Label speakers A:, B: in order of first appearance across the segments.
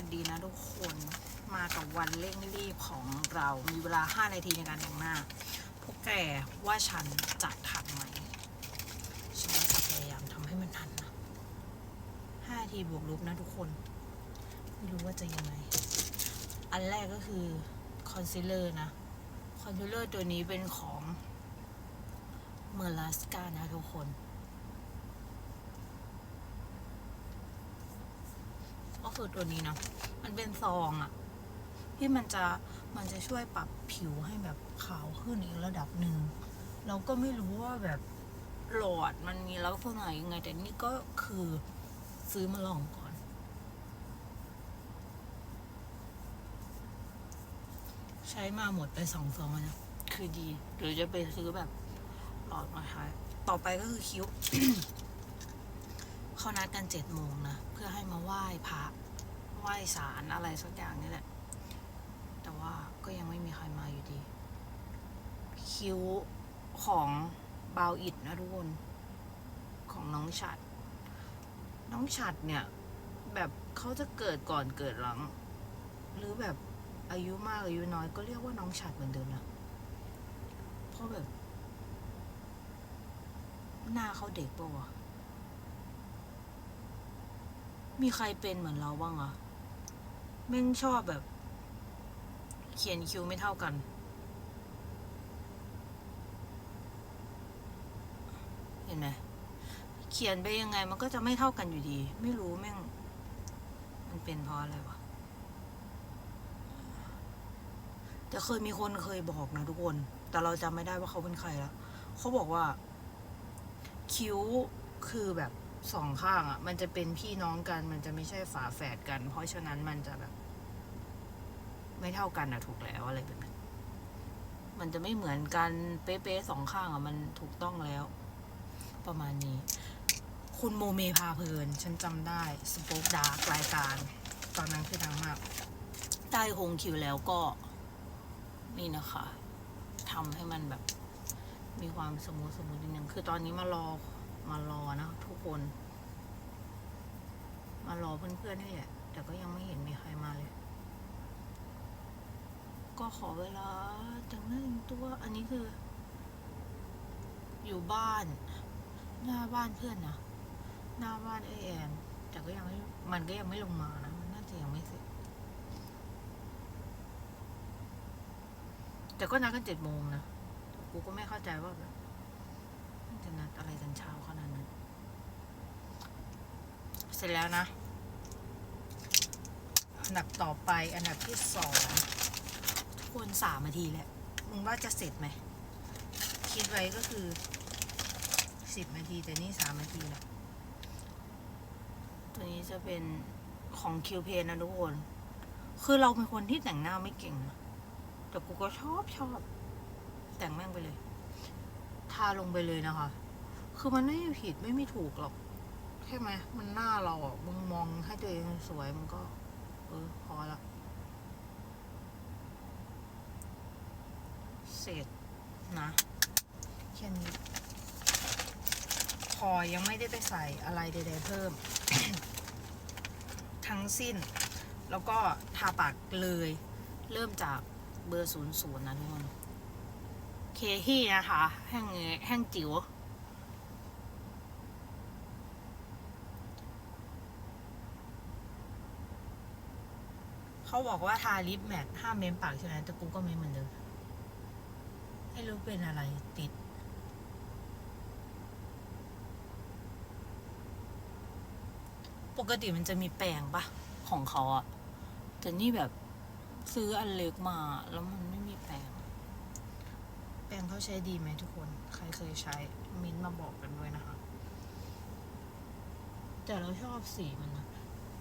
A: วัสดีนะทุกคนมากับวันเร่งรีบของเรามีเวลา 5 นาทีในการแต่งหน้า พวกแกว่าฉันจะทันไหม ฉันจะพยายามทำให้มันทันนะ5นาทีบวกลบนะทุกคน ไม่รู้ว่าจะยังไง อันแรกก็คือคอนซีลเลอร์นะ คอนซีลเลอร์ตัวนี้เป็นของเมอร์ลาสกานะทุกคน คือตัวนี้เนาะมันเป็นซองอะที่มันจะมันจะช่วยปรับผิวให้แบบขาวขึ้นอีกระดับหนึ่งเราก็ไม่รู้ว่าแบบหลอดมันมีลักษณะยังไง แต่นี่ก็คือซื้อมาลองก่อน ใช้มาหมดไปสองซองแล้วนะคือดีหรือจะไปซื้อแบบหลอดมาใช้ต่อไปก็คือคิ้วเขานัดกันเจ็ดโมงนะ เพื่อให้มาไหว้พระ ไหว้ศาลอะไรสักอย่างนี่แหละ แต่ว่าก็ยังไม่มีใครมาอยู่ดี คิ้วของบาวอิดนะทุกคน ของน้องฉัด น้องฉัดเนี่ย แบบเขาจะเกิดก่อนเกิดหลัง หรือแบบอายุมากอายุน้อยก็เรียกว่าน้องฉัดเหมือนเดิมนะเพราะแบบ หน้าเขาเด็กปะวะมีใครเป็นเหมือนเราบ้างอะ แม่งชอบแบบ เขียนคิวไม่เท่ากัน เห็นไหมเขียนไปยังไงมันก็จะไม่เท่ากันอยู่ดี ไม่รู้แม่ง มันเป็นเพราะอะไรวะแต่เคยมีคนเคยบอกนะทุกคน แต่เราจำไม่ได้ว่าเขาเป็นใครแล้วเขาบอกว่า คิ้วคือแบบ สองข้างอะ่ะ มันจะเป็นพี่น้องกัน มันจะไม่ใช่ฝาแฝดกัน เพราะฉะนั้นมันจะแบบ ไม่เท่ากันอะถูกแล้วอะไรแบบนั้นมันจะไม่เหมือนกันเป๊ะๆสองข้างอะมันถูกต้องแล้ว ประมาณนี้ คุณโมเมพาเพลิน ฉันจำได้สป o อ e ดาร์กรายการ ตอนนั้นคือดังมากได้คงคิวแล้วก็ นี่นะคะทำให้มันแบบ มีความสมูทสมูทนิดนึงคือตอนนี้มารอ มารอนะทุกคน มารอเพื่อนๆนี่แหละ แต่ก็ยังไม่เห็นมีใครมาเลย ก็ขอเวลาแต่งหน้าแต่งตัว อันนี้คือ อยู่บ้าน หน้าบ้านเพื่อนนะหน้าบ้านไอแอนแต่ก็ยังไม่มันก็ยังไม่ลงมานะมันน่าจะยังไม่เสร็จแต่ก็นัดกันเจ็ดโมงนะ กูก็ไม่เข้าใจว่าแบบ จะนัดอะไรกันเช้าขนาดนั้น เสร็จแล้วนะ อันดับต่อไปอันดับที่สองทุกคนสามนาทีแหละ มึงว่าจะเสร็จไหม คิดไว้ก็คือสิบนาที แต่นี่สามนาทีแหละ ตัวนี้จะเป็นของคิวเพนนะทุกคน คือเราเป็นคนที่แต่งหน้าไม่เก่งนะ แต่กูก็ชอบชอบ แต่งแม่งไปเลยาลงไปเลยนะคะ คือมันไม่มีผิดไม่มีถูกหรอก ใช่ไหม มันหน้าเราอะมึงมองให้ตัวเองสวยมันก็ เออ พอละเสร็จนะแค่นี้พอยังไม่ได้ไปใส่อะไรใดๆเพิ่ม ทั้งสิ้น แล้วก็ทาปากเลย เริ่มจากเบอร์ศูนย์ศูนย์นะทุกคน เคที่นะคะ แห้งแห้งจิ๋วเขาบอกว่าทาลิปแมทห้ามเม้มปากใช่ไหมแต่กูก็เม้มเหมือนเดิมไม่รู้เป็นอะไรติด ปกติมันจะมีแปรงปะของเขาอะแต่นี่แบบซื้ออันเล็กมาแล้วมันไม่ แปรงเขาใช้ดีไหมทุกคน ใครเคยใช้มิ้นมาบอกกันด้วยนะคะ แต่เราชอบสีมันนะ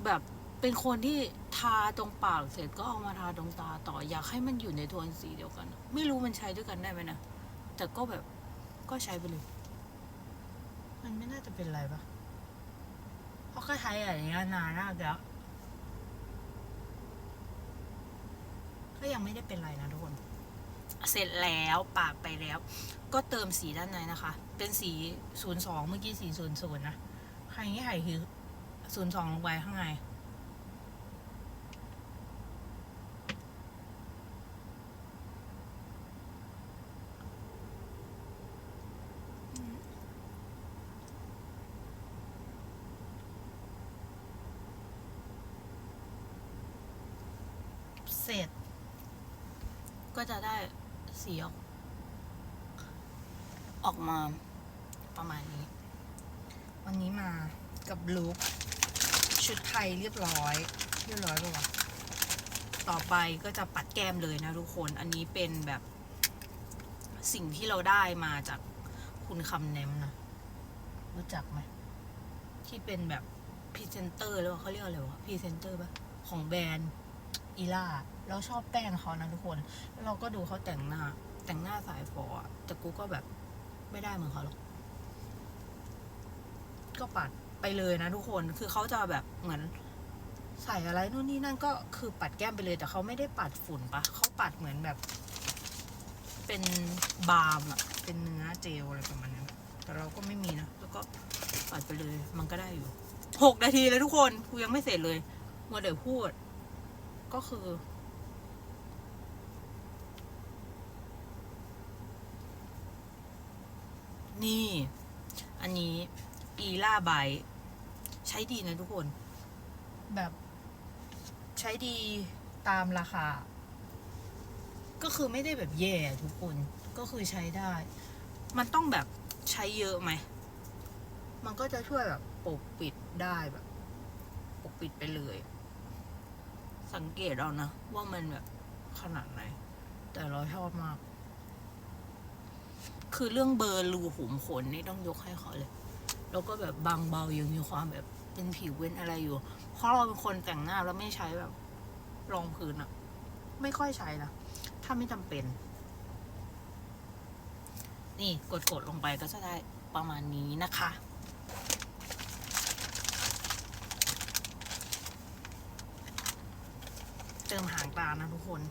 A: แบบเป็นคนที่ทาตรงปากเสร็จก็เอามาทาตรงตาต่ออยากให้มันอยู่ในโทนสีเดียวกัน ไม่รู้มันใช้ด้วยกันได้ไหมนะแต่ก็แบบก็ใช้ไปเลย มันไม่น่าจะเป็นไรปะเพราะก็ใช้อย่างเงี้ยนานมากแล้วก็ยังไม่ได้เป็นไรนะทุกคน เสร็จแล้วปากไปแล้ว ก็เติมสีด้านในนะคะ เป็นสี 02 เมื่อกี้สี0ูนย์นะใครงี้ใครคือ02 ลงไปข้างในเสร็จ ก็จะได้ สีออก ออกมาประมาณนี้ วันนี้มากับลุคชุดไทยเรียบร้อย เรียบร้อยปะวะต่อไปก็จะปัดแก้มเลยนะทุกคน อันนี้เป็นแบบสิ่งที่เราได้มาจากคุณคำแนมนะรู้จักไหมที่เป็นแบบพรีเซนเตอร์หรือว่าเขาเรียกอะไรวะพรีเซนเตอร์ปะของแบรนด์อีล่า เราชอบแป้งเขานะทุกคน เราก็ดูเขาแต่งหน้า แต่งหน้าสายฟออะแต่กูก็แบบไม่ได้เหมือนเขาหรอก ก็ปัดไปเลยนะทุกคน คือเขาจะแบบเหมือนใส่อะไรนู่นนี่นั่นก็คือปัดแก้มไปเลย แต่เขาไม่ได้ปัดฝุ่นปะเขาปัดเหมือนแบบ เป็นบาล์มอะเป็นเนื้อเจลอะไรประมาณนั้นแต่เราก็ไม่มีนะ แล้วก็ปัดไปเลย มันก็ได้อยู่หกนาทีเลยทุกคนกูยังไม่เสร็จเลยมัวเดี๋ยวพูด ก็คือ นี่ อันนี้อีล่าไบใช้ดีนะทุกคน แบบ ใช้ดีตามราคา ก็คือไม่ได้แบบแย่ทุกคน ก็คือใช้ได้ มันต้องแบบใช้เยอะไหม มันก็จะช่วยแบบปกปิดได้แบบ ปกปิดไปเลย สังเกตเอานะ ว่ามันแบบขนาดไหน แต่เราชอบมาก คือเรื่องเบอร์รูขุมขนนี่ต้องยกให้เขาเลย แล้วก็แบบบางเบายังมีความแบบเป็นผิวเว้นอะไรอยู่ เพราะเราเป็นคนแต่งหน้าแล้วไม่ใช้แบบรองพื้นอะไม่ค่อยใช้นะ ถ้าไม่จำเป็น นี่กดกดๆลงไปก็จะได้ประมาณนี้นะคะ เติมหางตานะทุกคน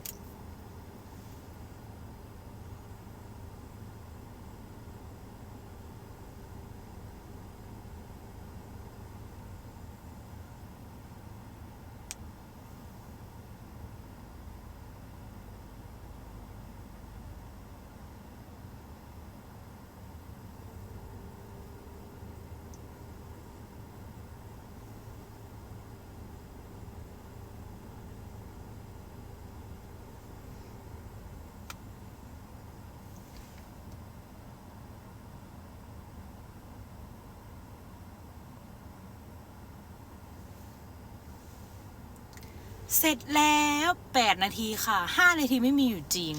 A: เสร็จแล้วแปดนาทีค่ะห้านาทีไม่มีอยู่จริง